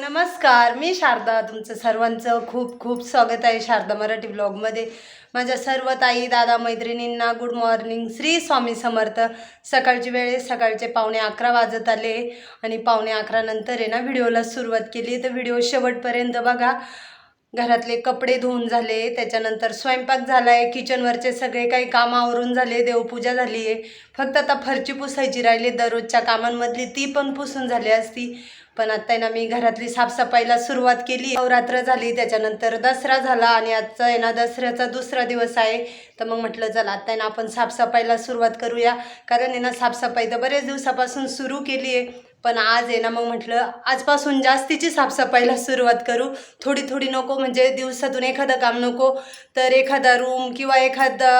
नमस्कार मी शारदा. तुमचं सर्वांचं खूप खूप स्वागत आहे शारदा मराठी ब्लॉगमध्ये. माझ्या सर्व ताई दादा मैत्रिणींना गुड मॉर्निंग श्री स्वामी समर्थ. सकाळची वेळ सकाळचे पावणे अकरा वाजत आले. आणि पावणे अकरानंतर आहे ना व्हिडिओला सुरुवात केली. तर व्हिडिओ शेवटपर्यंत बघा. घरातले कपडे धुवून झाले त्याच्यानंतर स्वयंपाक झाला आहे किचनवरचे सगळे काही कामं आवरून झाले देवपूजा झाली आहे. फक्त आता फरची पुसायची राहिली दररोजच्या कामांमधली ती पण पुसून झाली असती. पण आत्ता आहे ना मी घरातली साफसफाईला सुरुवात केली. नवरात्र झाली त्याच्यानंतर दसरा झाला आणि आजचा आहे ना दसऱ्याचा दुसरा दिवस आहे. तर मग म्हटलं चला आत्ता आहे ना आपण साफसफाईला सुरुवात करूया. कारण आहे ना साफसफाई तर बरेच दिवसापासून सुरू केली आहे. पण आज आहे ना मग म्हटलं आजपासून जास्तीची साफसफाईला सुरुवात करू. थोडी थोडी नको म्हणजे दिवसातून एखादं काम नको. तर एखादा रूम किंवा एखादा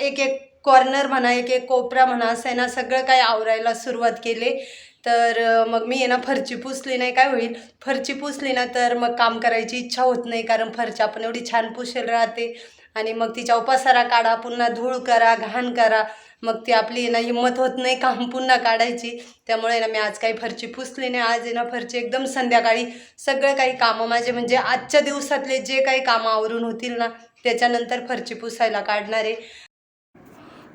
एक एक कॉर्नर म्हणा एक एक कोपरा म्हणा असं आहे ना सगळं काही आवरायला सुरुवात केले. तर मग मी आहे ना फरची पुसली नाही काय होईल? फरची पुसली ना तर मग काम करायची इच्छा होत नाही कारण फरची आपण एवढी छान पुसेल राहते. आणि मग तिच्या उपासारा काढा पुन्हा धूळ करा घाण करा. मग ती आपली ना हिंमत होत नाही काम पुन्हा काढायची. त्यामुळे ना मी आज काही फरची पुसली नाही. आज आहे ना फरची एकदम संध्याकाळी सगळं काही कामं माझे म्हणजे आजच्या दिवसातले जे काही कामं आवरून होतील ना त्याच्यानंतर फरची पुसायला काढणार आहे.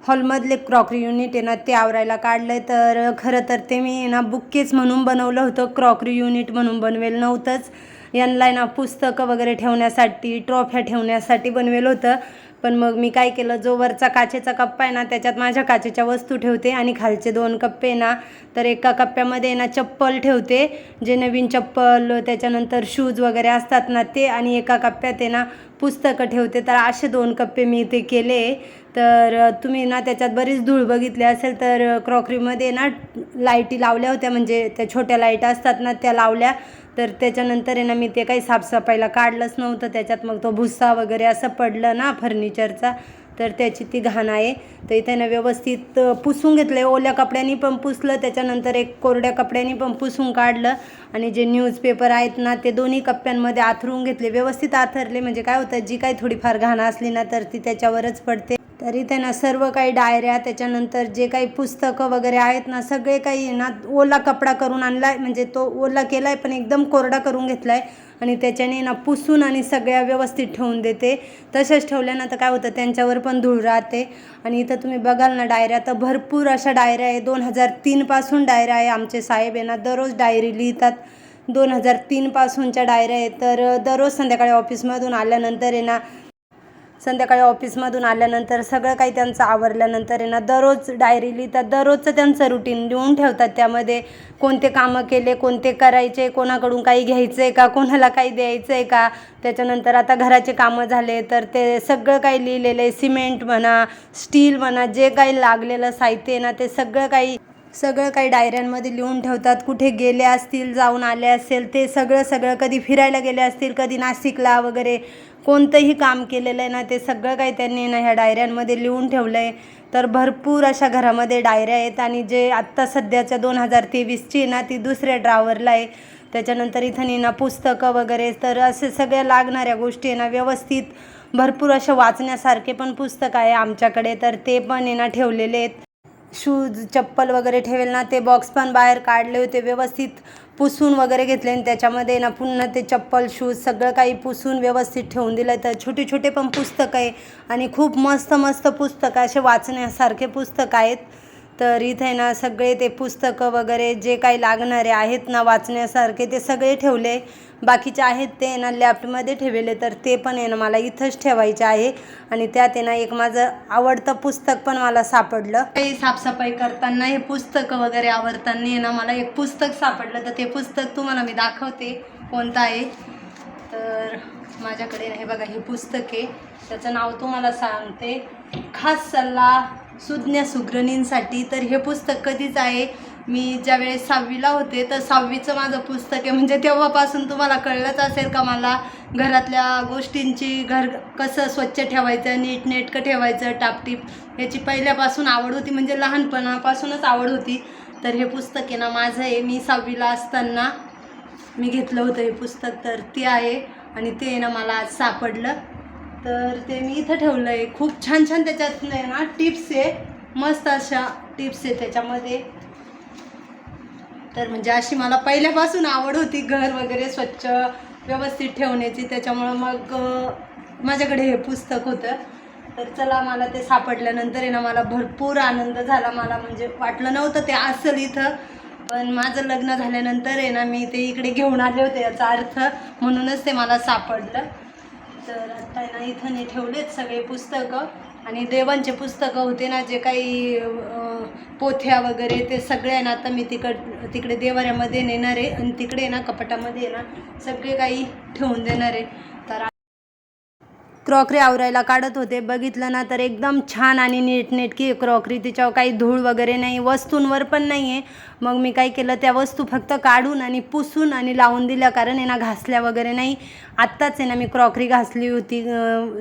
हॉलमधले क्रॉकरी युनिट आहे ना ते आवरायला काढलं आहे तर खरं तर ते मी ना बुक्केच म्हणून बनवलं होतं. क्रॉकरी युनिट म्हणून बनवेल नव्हतंच. यांना आहे ना पुस्तकं वगैरे ठेवण्यासाठी ट्रॉफ्या ठेवण्यासाठी बनवेलं होतं. पण मग मी काय केलं जो वरचा काचेचा कप्पा आहे ना त्याच्यात माझ्या काचेच्या वस्तू ठेवते आणि खालचे दोन कप्पे ना तर एका कप्प्यामध्ये ना चप्पल ठेवते. जे नवीन चप्पल त्याच्यानंतर शूज वगैरे असतात ना ते आणि एका कप्प्यात आहे ना पुस्तकं ठेवते. तर असे दोन कप्पे मी ते केले. तर तुम्ही ना त्याच्यात बरीच धूळ बघितली असेल तर क्रॉकरीमध्ये ना लाईटी लावल्या होत्या. म्हणजे त्या छोट्या लाइट असतात ना त्या लावल्या. तर त्याच्यानंतर आहे ना मी ते काही साफसफाईला काढलंच नव्हतं. त्याच्यात मग तो भुस्सा वगैरे असं पडलं ना फर्निचरचा तर त्याची ती घाण आहे. तर इथे ना व्यवस्थित पुसून घेतलं ओल्या कपड्यांनी पण पुसलं. त्याच्यानंतर एक कोरड्या कपड्यांनी पण पुसून काढलं. आणि जे न्यूजपेपर आहेत ना ते दोन्ही कप्प्यांमध्ये आथरून घेतले. व्यवस्थित आथरले. म्हणजे काय होतं जी काही थोडीफार घाण असली ना तर ती त्याच्यावरच पडते. तरी त्यांना सर्व काही डायऱ्या त्याच्यानंतर जे काही पुस्तकं वगैरे आहेत ना सगळे काही ना ओला कपडा करून आणला आहे म्हणजे तो ओला केला आहे पण एकदम कोरडा करून घेतला आहे आणि त्याच्याने ना पुसून आणि सगळ्या व्यवस्थित ठेवून देते. तसेच ठेवल्यानं तर काय होतं त्यांच्यावर पण धूळ राहते. आणि इथं तुम्ही बघाल ना डायऱ्या तर भरपूर अशा डायऱ्या आहे. दोन हजार तीनपासून डायऱ्या आहे आमचे साहेब. यांना दररोज डायरी लिहितात. दोन हजार तीनपासूनच्या डायऱ्या आहेत. तर दररोज संध्याकाळी ऑफिसमधून आल्यानंतर आहे ना संध्याकाळी ऑफिसमधून आल्यानंतर सगळं काही त्यांचं आवरल्यानंतर आहे ना दररोज डायरी लिहितात दररोजचं त्यांचं रुटीन लिहून ठेवतात. त्यामध्ये कोणते कामं केले कोणते करायचे कोणाकडून काही घ्यायचं आहे का कोणाला काही द्यायचं आहे का? त्याच्यानंतर आता घराचे कामं झाले तर ते सगळं काही लिहिलेलं आहे. सिमेंट म्हणा स्टील म्हणा जे काही लागलेलं साहित्य आहे ना ते सगळं काही सगळं काही डायऱ्यांमध्ये लिहून ठेवतात. कुठे गेले असतील जाऊन आले असेल ते सगळं सगळं कधी फिरायला गेले असतील कधी नाशिकला वगैरे कोणतंही काम केलेलं आहे ना ते सगळं काही त्यांनी ना ह्या डायऱ्यांमध्ये लिहून ठेवलं आहे तर भरपूर अशा घरामध्ये डायऱ्या आहेत आणि जे आत्ता सध्याच्या दोन हजार तेवीसची ना ती दुसऱ्या ड्रावरला आहे. त्याच्यानंतर इथं ना पुस्तकं वगैरे तर असे सगळ्या लागणाऱ्या गोष्टी आहे ना व्यवस्थित भरपूर असे वाचण्यासारखे पण पुस्तक आहे आमच्याकडे. तर ते पण आहे ना ठेवलेले आहेत. शूज चप्पल वगैरे ठेवेल ना ते बॉक्स पण बाहेर काढले होते व्यवस्थित. पुसून वगैरे घेतले आणि त्याच्यामध्ये ना पुन्हा ते चप्पल शूज सगळं काही पुसून व्यवस्थित ठेवून दिलं. तर छोटे छोटे पण पुस्तक आहे आणि खूप मस्त मस्त पुस्तकं असे वाचण्यासारखे पुस्तक आहेत. तर इथे ना सगळे ते पुस्तकं वगैरे जे काही लागणारे आहेत ना वाचण्यासारखे ते सगळे ठेवले. बाकीचे आहेत ते ना लॅफ्टमध्ये ठेवले तर ते पण आहे ना मला इथंच ठेवायचे आहे. आणि त्यात आहे ना एक माझं आवडतं पुस्तक पण मला सापडलं. काही साफसफाई करताना हे पुस्तकं वगैरे आवडताना ना मला एक पुस्तक सापडलं तर ते पुस्तक तुम्हाला मी दाखवते कोणतं आहे. तर माझ्याकडे ना हे बघा हे पुस्तक आहे. त्याचं नाव तुम्हाला सांगते खास सल्ला सुज्ञ सुग्रणींसाठी. तर हे पुस्तक कधीच आहे? मी ज्यावेळेस सहावीला होते तर सहावीचं माझं पुस्तक आहे. म्हणजे तेव्हापासून तुम्हाला कळलंच असेल का मला? घरातल्या गोष्टींची घर कसं स्वच्छ ठेवायचं नीटनेटकं ठेवायचं टापटीप याची पहिल्यापासून आवड होती. म्हणजे लहानपणापासूनच आवड होती. तर हे पुस्तक आहे ना माझं आहे. मी सहावीला असताना मी घेतलं होतं हे पुस्तक. तर ते आहे आणि ते ना मला आज सापडलं. तर ते मी इथं ठेवलं आहे खूप छान छान त्याच्यात आहे ना टिप्स आहे. मस्त अशा टिप्स आहे त्याच्यामध्ये. तर म्हणजे अशी मला पहिल्यापासून आवड होती घर वगैरे स्वच्छ व्यवस्थित ठेवण्याची. त्याच्यामुळं मग माझ्याकडे हे पुस्तक होतं. तर चला मला ते सापडल्यानंतर आहे ना मला भरपूर आनंद झाला. मला म्हणजे वाटलं नव्हतं ते असेल इथं. पण माझं लग्न झाल्यानंतर आहे ना मी ते इकडे घेऊन आले होते याचा अर्थ म्हणूनच ते मला सापडलं. तर आता ना इथं नाही ठेवलेत सगळे पुस्तकं. आणि देवांचे पुस्तकं होते ना जे काही पोथ्या वगैरे ते सगळे आहे ना आता मी तिकड तिकडे देवाऱ्यामध्ये नेणार आहे आणि तिकडे ना कपाटामध्ये आहे ना सगळे काही ठेवून देणार आहे. तर क्रॉकरी आवरायला काढत होते. बघितलं ना तर एकदम छान आणि नीटनेटकी क्रॉकरी. तिच्यावर काही धूळ वगैरे नाही वस्तूंवर पण नाही आहे मग मी काय केलं त्या वस्तू फक्त काढून आणि पुसून आणि लावून दिल्या कारण आहे ना घासल्या वगैरे नाही. आत्ताच आहे ना मी क्रॉकरी घासली होती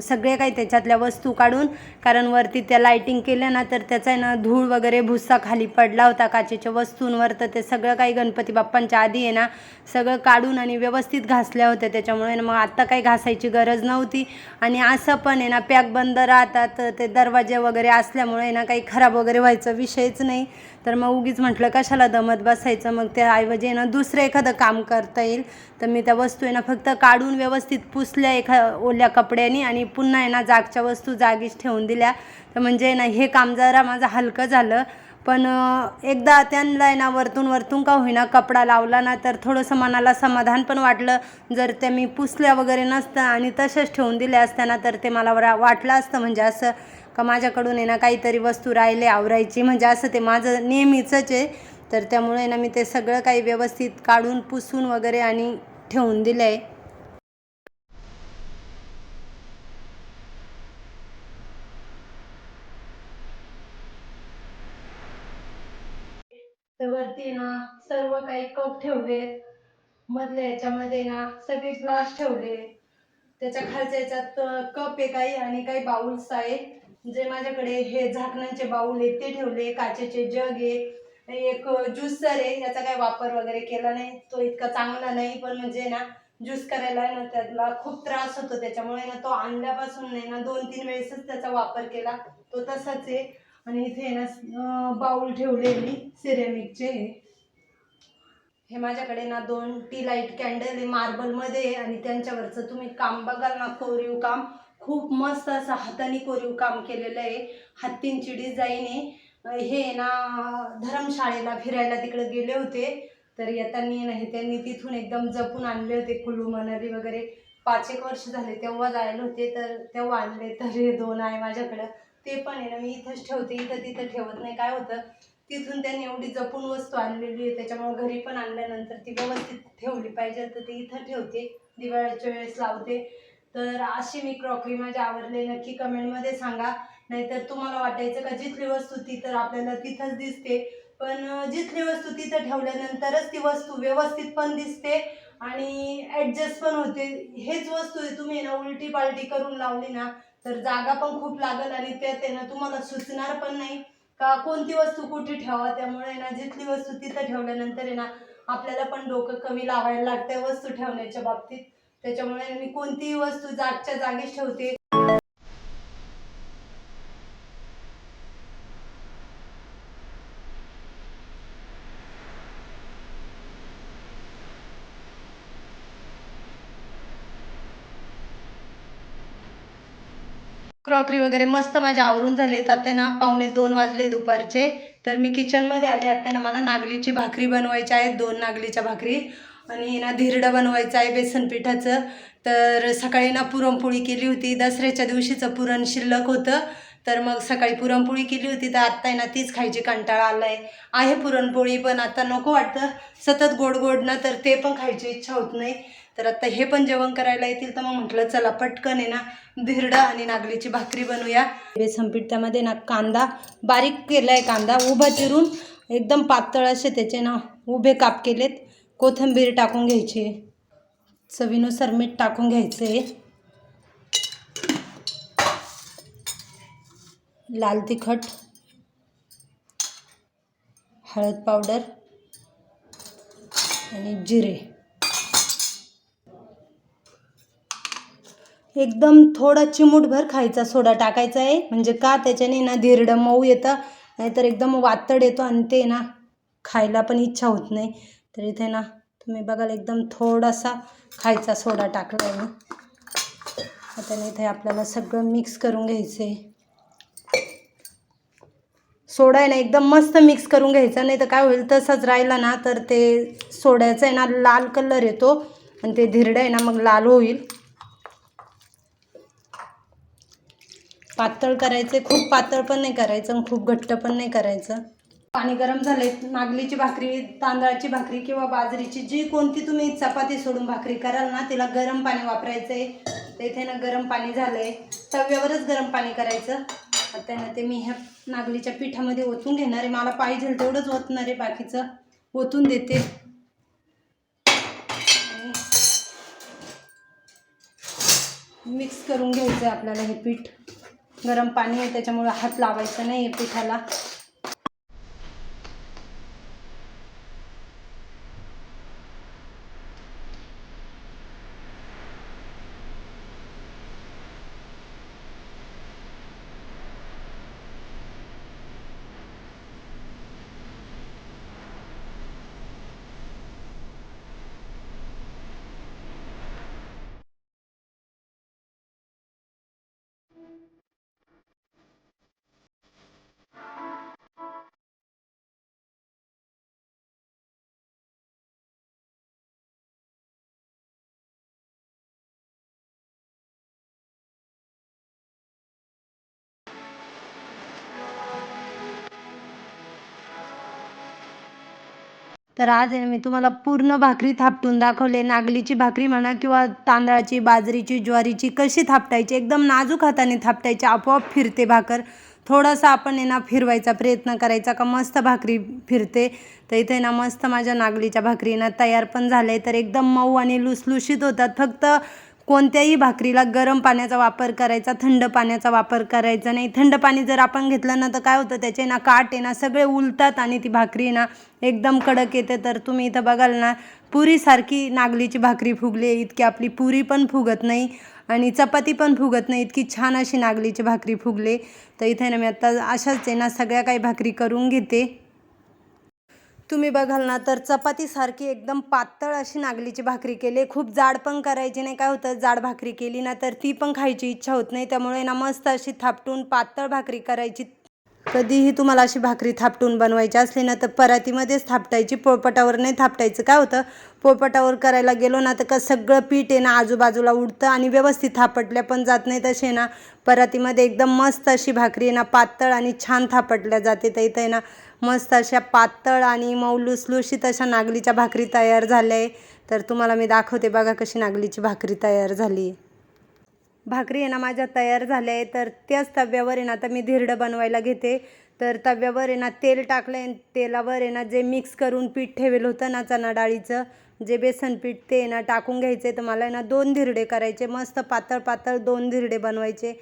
सगळे काही त्याच्यातल्या वस्तू काढून कारण वरती त्या लाईटिंग केल्या ना तर त्याचा आहे ना धूळ वगैरे भुस्सा खाली पडला होता काचेच्या वस्तूंवर. तर ते सगळं काही गणपती बाप्पांच्या आधी आहे ना सगळं काढून आणि व्यवस्थित घासल्या होत्या. त्याच्यामुळे ना मग आत्ता काही घासायची गरज नव्हती. आणि असं पण आहे ना पॅक बंद राहतात ते दरवाजे वगैरे असल्यामुळे ना काही खराब वगैरे व्हायचं विषयच नाही. तर मग उगीच म्हटलं कशाला दमत बसायचं? मग त्याऐवजी आहे ना दुसरं एखादं काम करता येईल. तर मी त्या वस्तू आहे ना फक्त काढून व्यवस्थित पुसल्या एखा ओल्या कपड्यानी आणि पुन्हा आहे ना जागच्या वस्तू जागीच ठेवून दिल्या. तर म्हणजे ना हे काम जरा माझं हलकं झालं. पण एकदा त्यांना आहे ना वरतून वरतून का होईना कपडा लावला ना तर थोडंसं मनाला समाधान पण वाटलं. जर त्या मी पुसल्या वगैरे नसतं आणि तशाच ठेवून दिल्या असत्या ना तर ते मला वरा- वाटलं असतं. म्हणजे असं का माझ्याकडून आहे ना काहीतरी वस्तू राहिले आवरायची. म्हणजे असं ते माझं नेहमीचंच आहे. तर त्यामुळे ना मी ते सगळं काही व्यवस्थित काढून पुसून वगैरे आणि ठेवून दिलं आहे तर वरती ना सर्व काही कप ठेवले मधल्या याच्यामध्ये ना सगळे ग्लास ठेवले त्याच्या खालच्या याच्यात कप आहे काही आणि काही बाउल्स आहे जे माझ्याकडे हे झाकणांचे बाऊल आहे ते ठेवले काचेचे जग आहे एक ज्यूसर आहे याचा काही वापर वगैरे केला नाही तो इतका चांगला नाही पण म्हणजे ना ज्यूस करायला आहे ना त्याला खूप त्रास होतो त्याच्यामुळे ना तो आणल्यापासून नाही ना दोन तीन वेळेसच त्याचा वापर केला तो तसाच आहे. आणि इथे ना बाऊल ठेवले ठेवलेली सिरेमिकचे हे माझ्याकडे ना दोन टी लाइट कॅन्डल आहे मार्बलमध्ये आणि त्यांच्यावरचं तुम्ही काम बघाल ना कोरीव काम खूप मस्त असं हाताने कोरीव काम केलेलं आहे. हत्तींची डिझाईन आहे. हे ना धर्मशाळेला फिरायला तिकडे गेले होते. तर येताना ना हे त्यांनी तिथून एकदम जपून आणले होते कुल्लू मनाली वगैरे. पाच एक वर्ष झाले तेव्हा जायला होते तर तेव्हा आणले तर हे दोन आहे माझ्याकडं. ते पण आहे ना मी इथंच ठेवते इथं तिथं ठेवत नाही. काय होतं तिथून त्यांनी एवढी जपून वस्तू आणलेली आहे त्याच्यामुळे घरी पण आणल्यानंतर ती व्यवस्थित ठेवली पाहिजे. तर ती इथं ठेवते दिवाळीच्या वेळेस लावते. तर अशी मी क्रॉकरी माझी आवडले. नक्की कमेंटमध्ये सांगा. नाहीतर तुम्हाला वाटायचं का जिथली वस्तू ती तर आपल्याला तिथंच दिसते. पण जिथली वस्तू तिथं ठेवल्यानंतरच ती वस्तू व्यवस्थित पण दिसते आणि ॲडजस्ट पण होते. हेच वस्तू आहे तुम्ही ना उलटी पालटी करून लावली ना तर जागा पण खूप लागल आणि त्यात आहे ना तुम्हाला सुचणार पण नाही का कोणती वस्तू कुठे ठेवा. त्यामुळे ना जिथली वस्तू तिथं ठेवल्यानंतर आहे ना आपल्याला पण डोकं कमी लावायला लागतं वस्तू ठेवण्याच्या बाबतीत. त्याच्यामुळे मी कोणतीही वस्तू जागच्या जागीच ठेवते. क्रॉकरी वगैरे मस्त माझ्या आवरून झाले आता ना पावणे दोन वाजले दुपारचे. तर मी किचनमध्ये आले. आता ना मला नागलीची भाकरी बनवायची आहे. दोन नागलीच्या भाकरी. आणि ना धिरडं बनवायचं आहे बेसन पिठाचं तर सकाळी ना पुरणपोळी केली होती. दसऱ्याच्या दिवशीचं पुरण शिल्लक होतं. तर मग सकाळी पुरणपोळी केली होती. तर आत्ता आहे ना तीच खायची कंटाळा आला आहे आहे पुरणपोळी पण आता नको वाटतं. सतत गोड गोड ना तर ते पण खायची इच्छा होत नाही. तर आत्ता हे पण जेवण करायला येतील तर मग म्हटलं चला पटकन आहे ना धिरडा आणि नागलीची भाकरी बनवूया. बेसन पीठ त्यामध्ये ना कांदा बारीक केला आहे कांदा उभा चिरून. एकदम पातळ असे त्याचे ना उभे काप केलेत. कोथिंबीर टाकून घ्यायची. चवीनुसार मीठ टाकून घ्यायचं. आहे लाल तिखट. हळद पावडर. आणि जिरे. एकदम थोडा चिमूटभर खायचा सोडा टाकायचा आहे. म्हणजे का त्याच्याने ना धिरडं मऊ येतं नाहीतर एकदम वातड येतो आणि ते ना खायला पण इच्छा होत नाही. तर इथे ना तुम्ही बघाल एकदम थोडासा खायचा सोडा टाकला आहे मी. आता इथे आपल्याला सगळं मिक्स करून घ्यायचं आहे सोडा आहे ना एकदम मस्त मिक्स करून घ्यायचा नाही तर काय होईल तसंच राहिला ना तर ते सोड्याचा आहे ना लाल कलर येतो. आणि ते धिरडं आहे ना मग लाल होईल. पातळ करायचं खूप पातळ पण नाही करायचं आणि खूप घट्ट पण नाही करायचं. पाणी गरम झाले नागलीची भाकरी तांदळाची भाकरी किंवा बाजरीची जी कोणती तुम्ही चपाती सोडून भाकरी कराल ना तिला गरम पाणी वापरायचं आहे इथे ना गरम पाणी झालं आहे तव्यावरच गरम पाणी करायचं. त्यानं ते मी ह्या नागलीच्या पिठामध्ये ओतून घेणार आहे. मला पाहिजे तेवढंच ओतणार आहे बाकीचं. ओतून देते. मिक्स करून घ्यायचं आहे आपल्याला हे पीठ. गरम पाणी आहे त्याच्यामुळे हात लावायचं नाही आहे पिठाला. तर आज आहे मी तुम्हाला पूर्ण भाकरी थापटून दाखवले. नागलीची भाकरी म्हणा किंवा तांदळाची बाजरीची ज्वारीची कशी थापटायची एकदम नाजूक हाताने थापटायची आपोआप फिरते भाकर. थोडासा आपण आहे ना फिरवायचा प्रयत्न करायचा का मस्त भाकरी फिरते. तर इथे ना मस्त माझ्या नागलीच्या भाकरीनं तयार पण झाले तर एकदम मऊ आणि लुसलुशीत होतात. फक्त कोणत्याही भाकरीला गरम पाण्याचा वापर करायचा थंड पाण्याचा वापर करायचा नाही. थंड पाणी जर आपण घेतलं ना तर काय होतं? त्याचे ना काट आहे ना सगळे उलतात आणि ती भाकरी ना एकदम कडक येते. तर तुम्ही इथं बघाल ना पुरीसारखी नागलीची भाकरी फुगली इतकी आपली पुरी पण फुगत नाही आणि चपाती पण फुगत नाही. इतकी छान अशी नागलीची भाकरी फुगले. तर इथे ना मी आता अशाच आहे ना सगळ्या काही भाकरी करून घेते. तुम्ही बघाल ना तर चपातीसारखी एकदम पातळ अशी नागलीची भाकरी केली. खूप जाड पण करायची नाही. काय होतं जाड भाकरी केली ना तर ती पण खायची इच्छा होत नाही. त्यामुळे ना मस्त अशी थापटून पातळ भाकरी करायची. कधीही तुम्हाला अशी भाकरी थापटून बनवायची असली ना तर परातीमध्येच थापटायची. पोळपटावर नाही थापटायचं. काय होतं? पोळपटावर करायला गेलो ना तर का सगळं पीठ आहे ना आजूबाजूला उडतं आणि व्यवस्थित थापटल्या पण जात नाही तसे ना. परातीमध्ये एकदम मस्त अशी भाकरी आहे ना पातळ आणि छान थापटल्या जाते. तर इथे ना मस्त अशा पातळ आणि मऊ लुसलुशीत अशा नागलीच्या भाकरी तयार झाल्या आहे. तर तुम्हाला मी दाखवते बघा कशी नागलीची भाकरी तयार झाली भाकरी आहे ना माझ्या तयार झाल्या आहे तर त्याच तव्यावर आहे ना आता मी धिरडं बनवायला घेते. तर तव्यावर आहे ना तेल टाकलं आहे तेलावर आहे ना जे मिक्स करून पीठ ठेवेल होतं ना चणा डाळीचं जे बेसन पीठ ते आहे ना टाकून घ्यायचे तर मला आहे ना दोन धिरडे करायचे मस्त पातळ पातळ दोन धिरडे बनवायचे.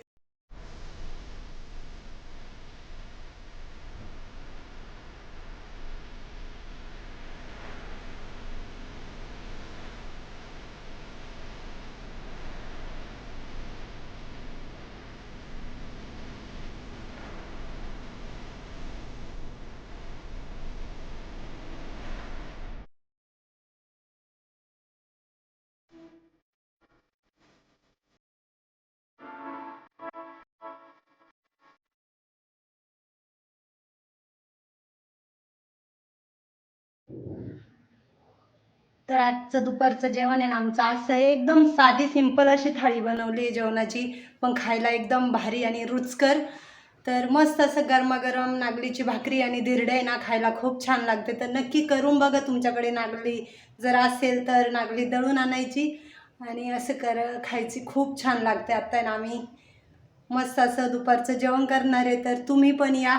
तर आजचं दुपारचं जेवण आहे ना आमचं असं आहे एकदम साधी सिंपल अशी थाळी बनवली आहे जेवणाची. पण खायला एकदम भारी आणि रुचकर. तर मस्त असं गरमागरम नागलीची भाकरी आणि धिरडे आहे ना खायला खूप छान लागते. तर नक्की करून बघा तुमच्याकडे नागली. जर असेल तर नागली दळून आणायची आणि असं कर खायची खूप छान लागते. आत्ता आहे ना आम्ही मस्त असं दुपारचं जेवण करणार आहे. तर तुम्ही पण या.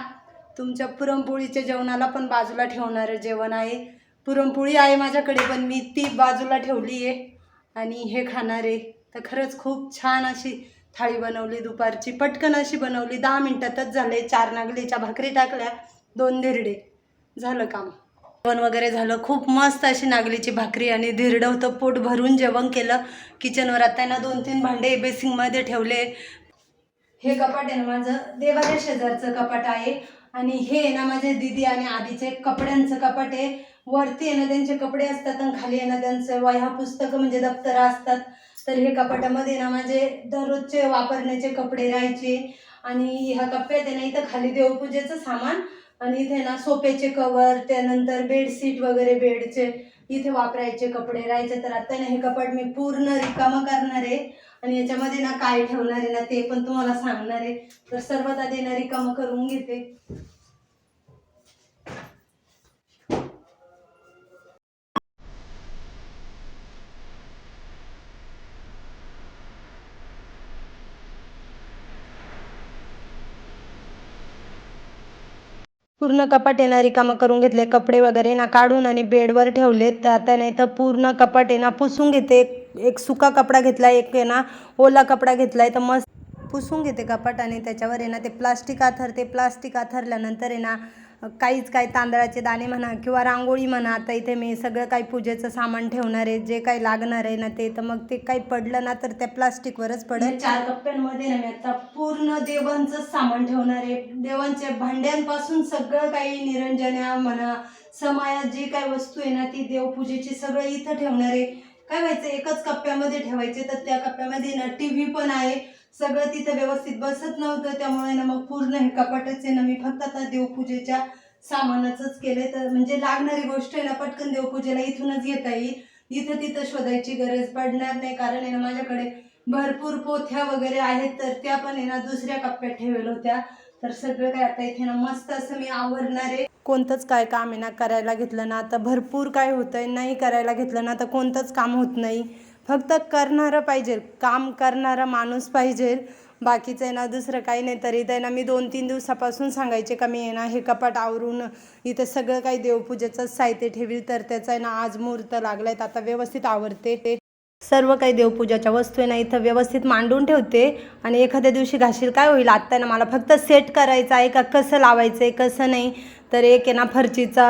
तुमच्या पुरणपोळीच्या जेवणाला पण बाजूला ठेवणारं जेवण आहे. पुरणपोळी आहे माझ्याकडे पण मी ती बाजूला ठेवली आहे आणि हे खाणार आहे. तर खरंच खूप छान अशी थाळी बनवली दुपारची. पटकन अशी बनवली. दहा मिनटातच झाले. चार नागलीच्या भाकरी टाकल्या. दोन धिरडे. झालं काम. जेवण वगैरे झालं. खूप मस्त अशी नागलीची भाकरी आणि धिरडं होतं. पोट भरून जेवण केलं. किचनवर आता ना दोन तीन भांडे बेसिंगमध्ये ठेवले. हे कपाट आहे ना माझं. देवाच्या शेजारचं कपाट आहे. आणि हे आहे ना माझे दीदी आणि आधीचे कपड्यांचं कपाट आहे. वरती आहे ना त्यांचे कपडे असतात आणि खाली आहे ना त्यांचं वह्या पुस्तकं म्हणजे दप्तरं असतात. तर हे कपाटामध्ये ना माझे दररोजचे वापरण्याचे कपडे राहायचे. आणि ह्या कप्प्यात आहे ना इथं खाली देवपूजेचं सामान आणि इथे ना सोप्याचे कवर त्यानंतर बेडशीट वगैरे बेडचे इथे वापरायचे कपडे राहायचे. तर आता ना हे कपाट मी पूर्ण रिकामं करणार आहे. आणि याच्यामध्ये ना काय ठेवणार आहे ना ते पण तुम्हाला सांगणार आहे. तर सर्वात आधी ना रिकामं करून घेते. पूर्ण कपाट आहे ना रिकामं करून घेतले कपडे वगैरे ना काढून आणि बेडवर ठेवले तर आता नाही तर पूर्ण कपाट आहे ना पुसून घेते. एक- एक सुका कपडा घेतला एक आहे ना ओला कपडा घेतलाय. तर मस्त पुसून घेते कपाट आणि त्याच्यावर आहे ना ते प्लास्टिक आथरते प्लास्टिक आथरल्यानंतर आहे ना काहीच काय तांदळाचे दाणे म्हणा किंवा रांगोळी म्हणा आता इथे मी सगळं काही पूजेचं सामान ठेवणार आहे जे काही लागणार आहे ना ते तर मग ते काही पडलं ना तर त्या प्लास्टिकवरच पडेल. चार कप्प्यांमध्ये ना मी आता पूर्ण देवांचं सामान ठेवणार आहे. देवांच्या भांड्यांपासून सगळं काही निरंजन्या म्हणा समाया जी काही वस्तू आहे ना ती देवपूजेची सगळं इथं ठेवणार आहे. काय व्हायचं एकच कप्प्यामध्ये ठेवायचे तर त्या कप्प्यामध्ये ना टी व्ही पण आहे. सगळं तिथं व्यवस्थित बसत नव्हतं त्यामुळे ना मग पूर्ण हे कपाटच आहे ना मी फक्त आता देवपूजेच्या सामानाचंच केलंय. तर म्हणजे लागणारी गोष्ट आहे ना पटकन देवपूजेला इथूनच घेता येईल. इथं तिथं शोधायची गरज पडणार नाही कारण आहे ना माझ्याकडे भरपूर पोथ्या वगैरे आहेत तर त्या पण आहे ना दुसऱ्या कप्प्यात ठेवल्या होत्या. तर सगळं काय आता इथे ना मस्त असं मी आवरणार आहे. कोणतंच काय काम आहे ना करायला घेतलं ना आता भरपूर काय होतंय नाही करायला घेतलं ना तर कोणतंच काम होत नाही. फक्त करणारं पाहिजे काम करणारा माणूस पाहिजे. बाकीचं आहे ना दुसरं काही नाही तरी त्यांना ना मी दोन तीन दिवसापासून सांगायचे का मी आहे ना हे कपाट आवरून इथं सगळं काही देवपूजेचं साहित्य ठेवील तर त्याचा आहे ना आज मुहूर्त लागलाय तर आता व्यवस्थित आवरते ते सर्व काही देवपूजाच्या वस्तू आहे ना इथं व्यवस्थित मांडून ठेवते. आणि एखाद्या दिवशी घाशील काय होईल? आत्ता आहे ना मला फक्त सेट करायचं आहे का कसं लावायचं आहे कसं नाही? तर एक आहे ना फरचीचा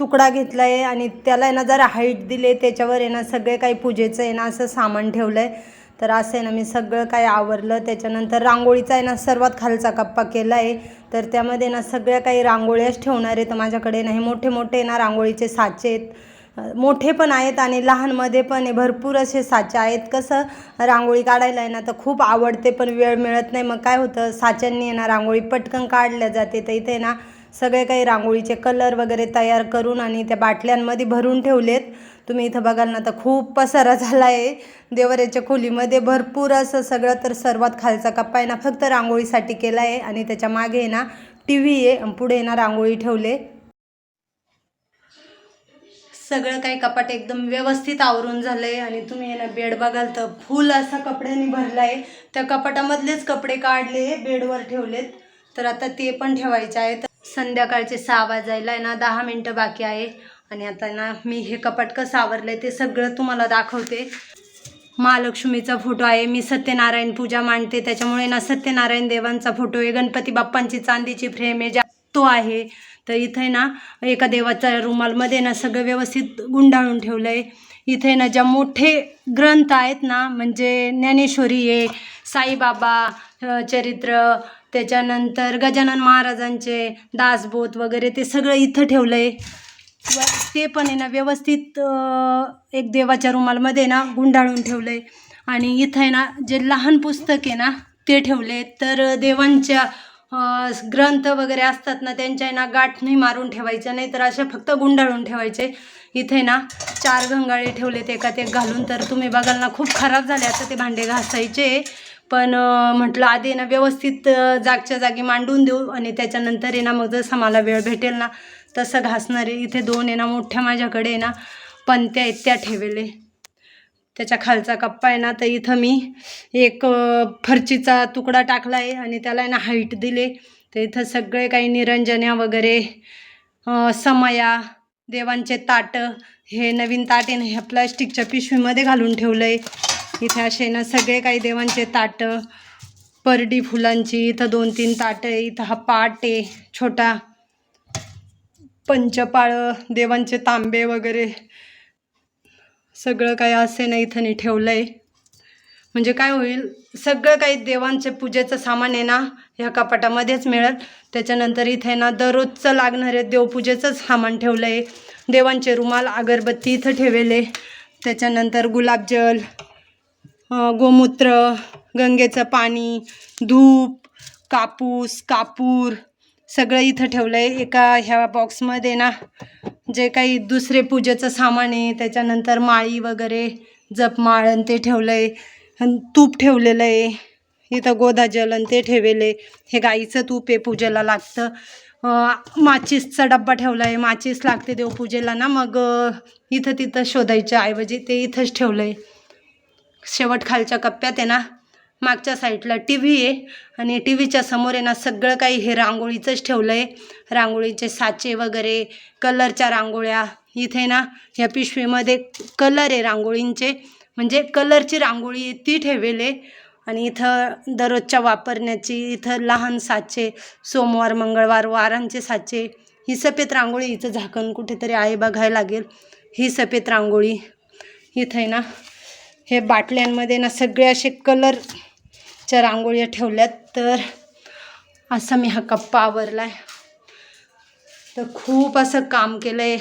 तुकडा घेतला आहे आणि त्याला आहे ना जरा हाईट दिले त्याच्यावर आहे ना सगळे काही पूजेचं आहे ना असं सामान ठेवलं आहे तर असं आहे ना मी सगळं काही आवरलं त्याच्यानंतर रांगोळीचा आहे ना सर्वात खालचा कप्पा केला आहे तर त्यामध्ये ना सगळ्या काही रांगोळ्याच ठेवणार आहे तर माझ्याकडे ना हे मोठे मोठे ना रांगोळीचे साचे आहेत मोठे पण आहेत आणि लहानमध्ये पण आहे भरपूर असे साचे आहेत कसं रांगोळी काढायला आहे ना तर खूप आवडते पण वेळ मिळत नाही मग काय होतं साच्यांनी आहे ना रांगोळी पटकन काढल्या जाते तर इथे ना सगळे काही रांगोळीचे कलर वगैरे तयार करून आणि त्या बाटल्यांमध्ये भरून ठेवलेत. तुम्ही इथं बघाल ना तर खूप पसारा झाला आहे देवऱ्याच्या खोलीमध्ये भरपूर असं सगळं तर सर्वात खालचा कप्पा आहे ना फक्त रांगोळीसाठी केला आहे आणि त्याच्यामागे आहे ना टी व्ही आहे पुढे आहे ना रांगोळी ठेवले. सगळं काही कपाट एकदम व्यवस्थित आवरून झालं आहे आणि तुम्ही आहे ना बेड बघाल तर फुल असा कपड्यांनी भरला आहे त्या कपाटामधलेच कपडे काढले बेडवर ठेवलेत. तर आता ते पण ठेवायचे आहेत. संध्याकाळचे सहा वाजायला आहे ना दहा मिनटं बाकी आहे. आणि आता ना मी हे कपाट कसं आहे ते सगळं तुम्हाला दाखवते. महालक्ष्मीचा फोटो आहे मी सत्यनारायण पूजा मांडते. त्याच्यामुळे ना सत्यनारायण देवांचा फोटो आहे गणपती बाप्पांची चांदीची फ्रेम आहे ज्या तो आहे. तर इथे ना एका देवाच्या रुमालमध्ये ना सगळं व्यवस्थित गुंडाळून ठेवलं आहे इथे ना ज्या मोठे ग्रंथ आहेत ना म्हणजे ज्ञानेश्वरी आहे साईबाबा चरित्र त्याच्यानंतर गजानन महाराजांचे दासबोध वगैरे ते सगळं इथं ठेवलं आहे व ते पण आहे ना व्यवस्थित एक देवाच्या रुमालमध्ये ना गुंडाळून ठेवलं आहे आणि इथं आहे ना जे लहान पुस्तक आहे ना ते ठेवले तर देवांच्या ग्रंथ वगैरे असतात ना त्यांच्या आहे ना गाठ नाही मारून ठेवायच्या नाही तर अशा फक्त गुंडाळून ठेवायचे. इथे ना चार गंगाळे ठेवलेत एकात एक घालून तर तुम्ही बघाल ना खूप खराब झाले. आता ते भांडे घासायचे. पण म्हटलं आधी ना व्यवस्थित जागच्या जागी मांडून देऊ आणि त्याच्यानंतर आहे ना मग जसं मला वेळ भेटेल ना तसं घासणार. आहे इथे दोन आहे ना मोठ्या माझ्याकडे आहे ना पंत्या आहेत त्या ठेवले. त्याच्या खालचा कप्पा आहे ना तर इथं मी एक फरचीचा तुकडा टाकला आहे आणि त्याला आहे ना हाईट दिले. तर इथं सगळे काही निरंजन्या वगैरे समया देवांचे ताटं हे नवीन ताट आहे ना ह्या प्लास्टिकच्या पिशवीमध्ये घालून ठेवलं आहे इथे असे ना सगळे काही देवांचे ताटं परडी फुलांची इथं दोन तीन ताटं आहे. इथं हा पाट आहे छोटा. पंचपाळं देवांचे तांबे वगैरे. सगळं काही असे नाही इथं ठेवलं आहे म्हणजे काय होईल सगळं काही देवांचे पूजेचं सामान आहे ना ह्या कपाटामध्येच मिळेल. त्याच्यानंतर इथे ना दररोजचं लागणारे देवपूजेचं सामान ठेवलं आहे देवांचे रुमाल अगरबत्ती इथं ठेवले त्याच्यानंतर गुलाबजल गोमूत्र गंगेचं पाणी धूप कापूस कापूर सगळं इथं ठेवलं आहे एका ह्या बॉक्समध्ये ना जे काही दुसरे पूजेचं सामान आहे त्याच्यानंतर माळी वगैरे जपमाळ आणि ते ठेवलं आहे तूप ठेवलेलं आहे. इथं गोदाजल आणि ते ठेवलेलं आहे. हे गाईचं तूप आहे पूजेला लागतं. माचीसचा डब्बा ठेवला आहे माचीस लागते देवपूजेला ना मग इथं तिथं शोधायच्या ऐवजी ते इथंच ठेवलं आहे शेवट खालच्या कप्प्यात आहे ना मागच्या साईडला टी व्ही आहे आणि टी व्हीच्या समोर आहे ना सगळं काही हे रांगोळीचंच ठेवलं आहे रांगोळीचे साचे वगैरे कलरच्या रांगोळ्या. इथे ना ह्या पिशवीमध्ये कलर आहे रांगोळींचे. म्हणजे कलरची रांगोळी ती ठेवले आणि इथं दररोजच्या वापरण्याची इथं लहान साचे सोमवार मंगळवार वारांचे साचे. ही सफेद रांगोळी हिचं झाकण कुठेतरी आहे बघायला लागेल. ही सफेद रांगोळी. इथं आहे ना हे बाटल्यांमध्ये ना सगळे असे कलर च्या रांगोळ्या ठेवल्यात तर असा मी हा कप्पा आवरला आहे तर खूप असं काम केलं आहे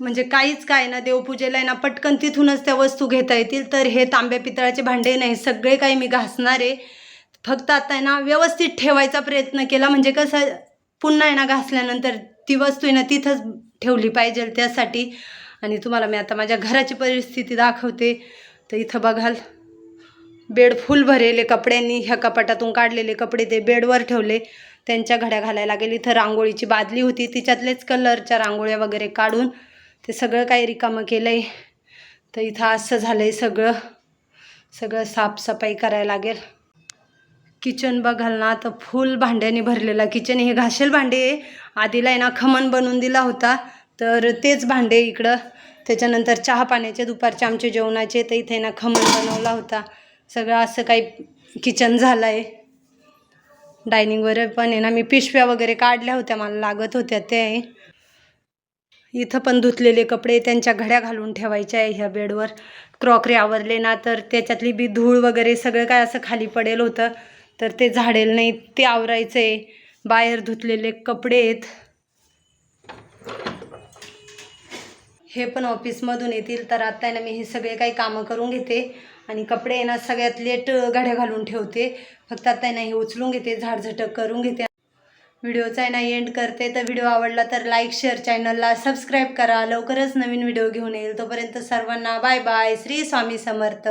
म्हणजे काहीच काय ना देवपूजेला आहे ना पटकन तिथूनच त्या वस्तू घेता येतील. तर हे तांब्या पितळाचे भांडे नाही सगळे काही मी घासणार आहे. फक्त आता आहे ना व्यवस्थित ठेवायचा प्रयत्न केला. म्हणजे कसं पुन्हा आहे ना घासल्यानंतर ती वस्तू आहे ना तिथंच ठेवली पाहिजे त्यासाठी. आणि तुम्हाला मी आता माझ्या घराची परिस्थिती दाखवते. तर इथं बघाल. बेड फुल भरेले कपड्यांनी ह्या कपाटातून काढलेले कपडे ते बेडवर ठेवले. त्यांच्या घड्या घालायला लागेल. इथं रांगोळीची बादली होती. तिच्यातलेच कलरच्या रांगोळ्या वगैरे काढून ते सगळं काही रिकामं केलं आहे तर इथं असं झालं आहे सगळं. सगळं साफसफाई करायला लागेल. किचन बघाल ना तर फुल भांड्याने भरलेला किचन. हे घासेल भांडे. आहे आधीला आहे ना खमण बनवून दिला होता. तर तेच भांडे इकडं. त्याच्यानंतर चहा पाण्याचे दुपारचे आमचे जेवणाचे. तर इथे ना खमण बनवला होता. सगळं असं काही किचन झालं आहे डायनिंगवर पण आहे ना मी पिशव्या वगैरे काढल्या होत्या मला लागत होत्या ते. आहे इथं पण धुतलेले कपडे त्यांच्या घड्या घालून ठेवायच्या आहे ह्या बेडवर. क्रॉकरी आवरले ना तर त्याच्यातली बी धूळ वगैरे सगळं काय असं खाली पडेल होतं. तर ते झाडेल नाही ते आवरायचं आहे बाहेर धुतलेले कपडे आहेत. हे पण ऑफिसमधून येतील तर आत्ता आहे ना मी हे सगळे काही कामं करून घेते. आणि कपडे ना सगळ्यात लेट घड्या घालून ठेवते. फक्त आता ना हे उचलून घेते झाडझटक करून घेते. व्हिडिओचा आहे ना एंड करते. तर व्हिडिओ आवडला तर लाईक शेअर चॅनलला सबस्क्राईब करा. लवकरच नवीन व्हिडिओ घेऊन येईल. तोपर्यंत सर्वांना बाय बाय श्री स्वामी समर्थ.